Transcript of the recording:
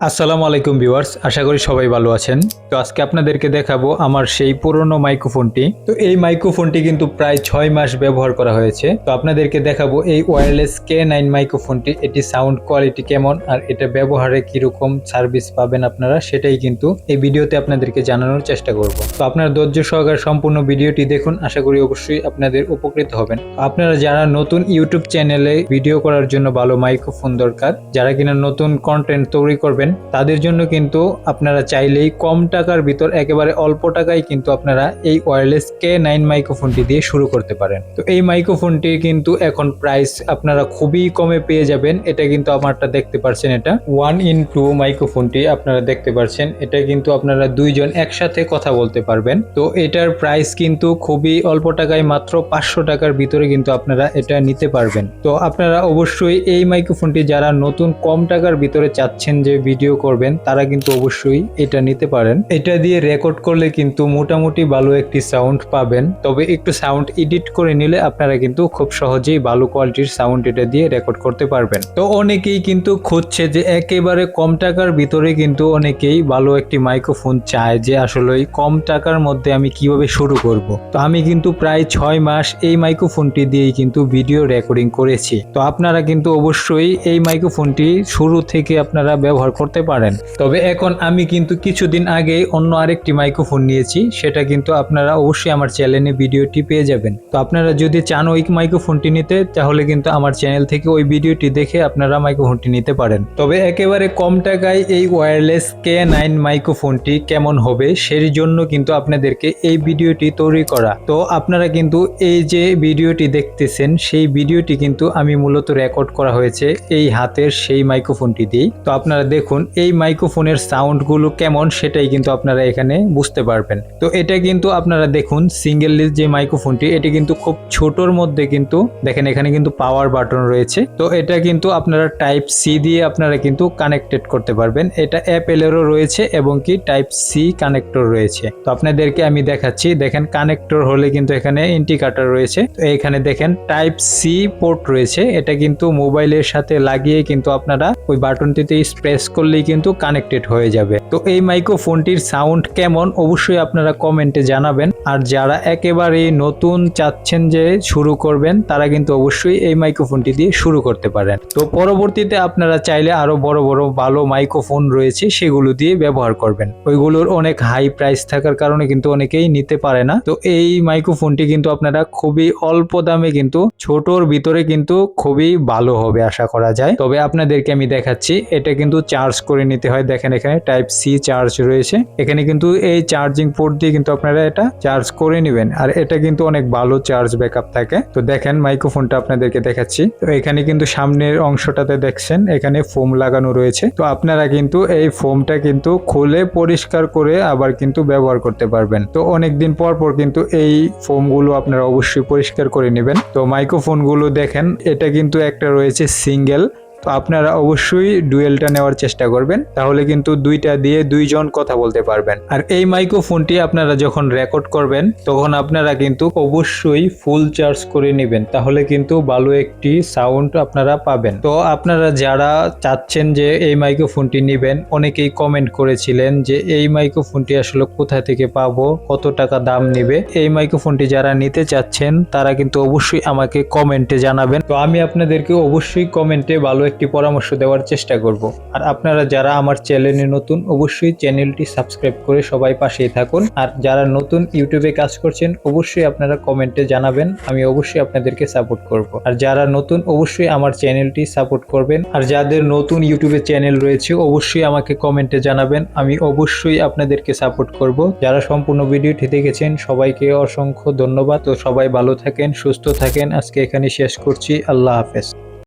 আসসালামু আলাইকুম ভিউয়ার্স, আশা করি সবাই ভালো আছেন। তো আজকে আপনাদেরকে দেখাবো আমার সেই পুরনো মাইক্রোফোনটি। তো এই মাইক্রোফোনটি কিন্তু প্রায় ছয় মাস ব্যবহার করা হয়েছে। তো আপনাদেরকে দেখাবো এই ওয়্যারলেস কে নাইন মাইক্রোফোনটি, এটি সাউন্ড কোয়ালিটি কেমন আর এটা ব্যবহারে কীরকম সার্ভিস পাবেন আপনারা সেটাই কিন্তু এই ভিডিওতে আপনাদেরকে জানানোর চেষ্টা করব। তো আপনারা ধৈর্য সহকারে সম্পূর্ণ ভিডিওটি দেখুন, আশা করি অবশ্যই আপনাদের উপকৃত হবেন। আপনারা যারা নতুন ইউটিউব চ্যানেলে ভিডিও করার জন্য ভালো মাইক্রোফোন দরকার, যারা কিনা নতুন কন্টেন্ট তৈরি করবেন তাদের জন্য কিন্তু আপনারা চাইলেই কম টাকার ভিতর একেবারে অল্প টাকায় কিন্তু আপনারা এই ওয়্যারলেস কে নাইন মাইক্রোফোনটি দিয়ে শুরু করতে পারেন। তো এই মাইক্রোফোনটি কিন্তু এখন প্রাইস আপনারা খুবই কমে পেয়ে যাবেন। এটা কিন্তু আমারটা দেখতে পারছেন এটা। ওয়ান ইন টু মাইক্রোফোনটি আপনারা দেখতে পাচ্ছেন এটা কিন্তু আপনারা দুইজন একসাথে কথা বলতে পারবেন। তো এটার প্রাইস কিন্তু খুবই অল্প টাকায় মাত্র পাঁচশো টাকার ভিতরে কিন্তু আপনারা এটা নিতে পারবেন। তো আপনারা অবশ্যই এই মাইক্রোফোনটি যারা নতুন কম টাকার ভিতরে চাচ্ছেন যে ভিডিও করবেন, তারা কিন্তু অবশ্যই এটা নিতে পারেন। এটা দিয়ে রেকর্ড করলে কিন্তু মোটামুটি ভালো একটি সাউন্ড পাবেন। তবে একটু সাউন্ড এডিট করে নিলে আপনারা কিন্তু খুব সহজেই ভালো কোয়ালিটির সাউন্ড এটা দিয়ে রেকর্ড করতে পারবেন। তো অনেকেই কিন্তু খুঁজছে যে একেবারে কম টাকার ভিতরে কিন্তু অনেকেই ভালো একটি মাইক্রোফোন চায় যে আসলে কম টাকার মধ্যে আমি কীভাবে শুরু করব। তো আমি কিন্তু প্রায় ছয় মাস এই মাইক্রোফোনটি দিয়েই কিন্তু ভিডিও রেকর্ডিং করেছি। তো আপনারা কিন্তু অবশ্যই এই মাইক্রোফোনটি শুরু থেকে আপনারা ব্যবহার করতে পারেন। তবে এখন আমি কিন্তু কিছুদিন আগে অন্য আরেকটি মাইক্রোফোন নিয়েছি, সেটা কিন্তু আপনারা অবশ্যই আমার চ্যানেলে ভিডিওটি পেয়ে যাবেন। তো আপনারা যদি চান ওই মাইক্রোফোনটি নিতে, তাহলে কিন্তু আমার চ্যানেল থেকে ওই ভিডিওটি দেখে আপনারা মাইক্রোফোনটি নিতে পারেন। তবে একেবারে কম টাকায় এই ওয়্যারলেস কে নাইন মাইক্রোফোনটি কেমন হবে সেই জন্য কিন্তু আপনাদেরকে এই ভিডিওটি তৈরি করা। তো আপনারা কিন্তু এই যে ভিডিওটি দেখতেছেন, সেই ভিডিওটি কিন্তু আমি মূলত রেকর্ড করা হয়েছে এই হাতের সেই মাইক্রোফোনটি দিয়েই। তো আপনারা দেখুন এই মাইক্রোফোনের সাউন্ডগুলো কেমন সেটাই কিন্তু আপনারা এখানে বুঝতে পারবেন। তো এটা কিন্তু আপনারা দেখুন সিঙ্গেল যে মাইক্রোফোনটি এটি কিন্তু খুব ছোটর মধ্যে কিন্তু, দেখেন এখানে কিন্তু পাওয়ার বাটন রয়েছে। তো এটা কিন্তু আপনারা টাইপ সি দিয়ে আপনারা কিন্তু কানেক্টেড করতে পারবেন। এটা অ্যাপেলেরও রয়েছে এবং কি টাইপ সি কানেক্টর রয়েছে। তো আপনাদেরকে আমি দেখাচ্ছি, দেখেন কানেক্টর হলে কিন্তু এখানে ইন্ডিকেটর রয়েছে। তো এখানে দেখেন টাইপ সি পোর্ট রয়েছে। এটা কিন্তু মোবাইলের সাথে লাগিয়ে কিন্তু আপনারা ওই বাটনটিতে প্রেস করলেই কিন্তু কানেক্টেড হয়ে যাবে। তো এই মাইক্রোফোনটির সাউন্ড কেমন অবশ্যই আপনারা কমেন্টে জানাবেন। আর যারা একেবারে নতুন চাচ্ছেন যে শুরু করবেন, তারা কিন্তু অবশ্যই এই মাইক্রোফোনটি দিয়ে শুরু করতে পারেন। তো পরবর্তীতে আপনারা চাইলে আরও বড় বড়, ভালো মাইক্রোফোন রয়েছে, সেগুলো দিয়ে ব্যবহার করবেন। ওইগুলোর অনেক হাই প্রাইস থাকার কারণে কিন্তু অনেকেই নিতে পারে না। তো এই মাইক্রোফোনটি কিন্তু আপনারা খুবই অল্প দামে কিন্তু ছোটর ভিতরে কিন্তু খুবই ভালো হবে, আশা করা যায়। তবে আপনাদেরকে আমি দেখাচ্ছি। এটা কিন্তু চার্জ করে নিতে হয়। দেখেন এখানে টাইপ সি চার্জ রয়েছে। এখানে কিন্তু এই চার্জিং পোর্ট দিয়ে কিন্তু আপনারা এটা চার্জ করে নেবেন। আর এটা কিন্তু অনেক ভালো চার্জ ব্যাকআপ থাকে। তো দেখেন মাইক্রোফোনটা আপনাদেরকে দেখাচ্ছি। তো এখানে কিন্তু সামনের অংশটাতে দেখছেন, এখানে ফোম লাগানো রয়েছে। তো আপনারা কিন্তু এই ফোমটা কিন্তু খুলে পরিষ্কার করে আবার কিন্তু ব্যবহার করতে পারবেন। তো অনেকদিন পর পর কিন্তু এই ফোমগুলো আপনারা অবশ্যই পরিষ্কার করে নেবেন। তো মাইক্রোফোনগুলো দেখেন, এটা কিন্তু একটা রয়েছে সিঙ্গেল তো আপনারা অবশ্যই ডুয়েলটা নেওয়ার চেষ্টা করবেন, তাহলে কিন্তু দুইটা দিয়ে দুইজন কথা বলতে পারবেন। আর এই মাইক্রোফোনটি আপনারা যখন রেকর্ড করবেন, তখন আপনারা কিন্তু অবশ্যই ফুল চার্জ করে নেবেন, তাহলে কিন্তু ভালো একটি সাউন্ড আপনারা পাবেন। তো আপনারা যারা চাচ্ছেন যে এই মাইক্রোফোনটি নেবেন, অনেকেই কমেন্ট করেছিলেন যে এই মাইক্রোফোনটি আসলে কোথা থেকে পাবো, কত টাকা দাম নেবে। এই মাইক্রোফোনটি যারা নিতে চাচ্ছেন, তারা কিন্তু অবশ্যই আমাকে কমেন্টে জানাবেন। তো আমি আপনাদেরকে অবশ্যই কমেন্টে ভালো একটি পরামর্শ দেওয়ার চেষ্টা করব। আর আপনারা যারা আমার চ্যানেলে নতুন, অবশ্যই চ্যানেলটি সাবস্ক্রাইব করে সবাই পাশেই থাকুন। আর যারা নতুন ইউটিউবে কাজ করছেন, অবশ্যই আপনারা কমেন্টে জানাবেন, আমি অবশ্যই আপনাদেরকে সাপোর্ট করব। আর যারা নতুন, অবশ্যই আমার চ্যানেলটি সাপোর্ট করবেন। আর যাদের নতুন ইউটিউবে চ্যানেল রয়েছে, অবশ্যই আমাকে কমেন্টে জানাবেন, আমি অবশ্যই আপনাদেরকে সাপোর্ট করব। যারা সম্পূর্ণ ভিডিওটি দেখেছেন, সবাইকে অসংখ্য ধন্যবাদ। তো সবাই ভালো থাকেন, সুস্থ থাকেন। আজকে এখানে শেষ করছি। আল্লাহ হাফেজ।